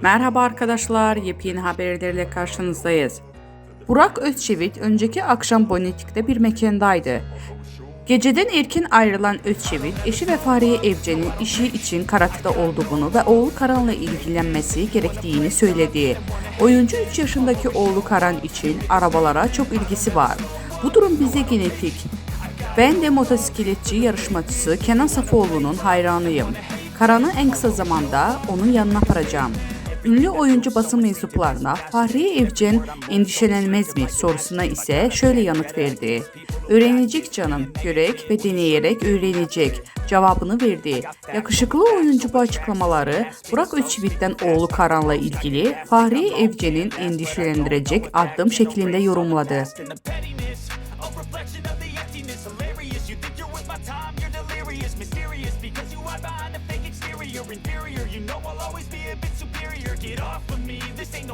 Merhaba arkadaşlar, yepyeni haberlerle karşınızdayız. Burak Özçivit önceki akşam Bonetik'te bir mekandaydı. Geceden erken ayrılan Özçivit, eşi ve Fahriye Evcen'in işi için Karatı'da olduğunu ve oğlu Karan'la ilgilenmesi gerektiğini söyledi. Oyuncu 3 yaşındaki oğlu Karan için arabalara çok ilgisi var. Bu durum bize genetik. Ben de motosikletçi yarışmacısı Kenan Safoğlu'nun hayranıyım. Karan'ı en kısa zamanda onun yanına aparacağım. Ünlü oyuncu basın mensuplarına Fahriye Evcen endişelenmez mi sorusuna ise şöyle yanıt verdi. Öğrenecek canım, görek ve deneyerek öğrenecek cevabını verdi. Yakışıklı oyuncu bu açıklamaları Burak Özçivit'ten oğlu Karan'la ilgili Fahriye Evcen'in endişelendirecek adım şeklinde yorumladı. and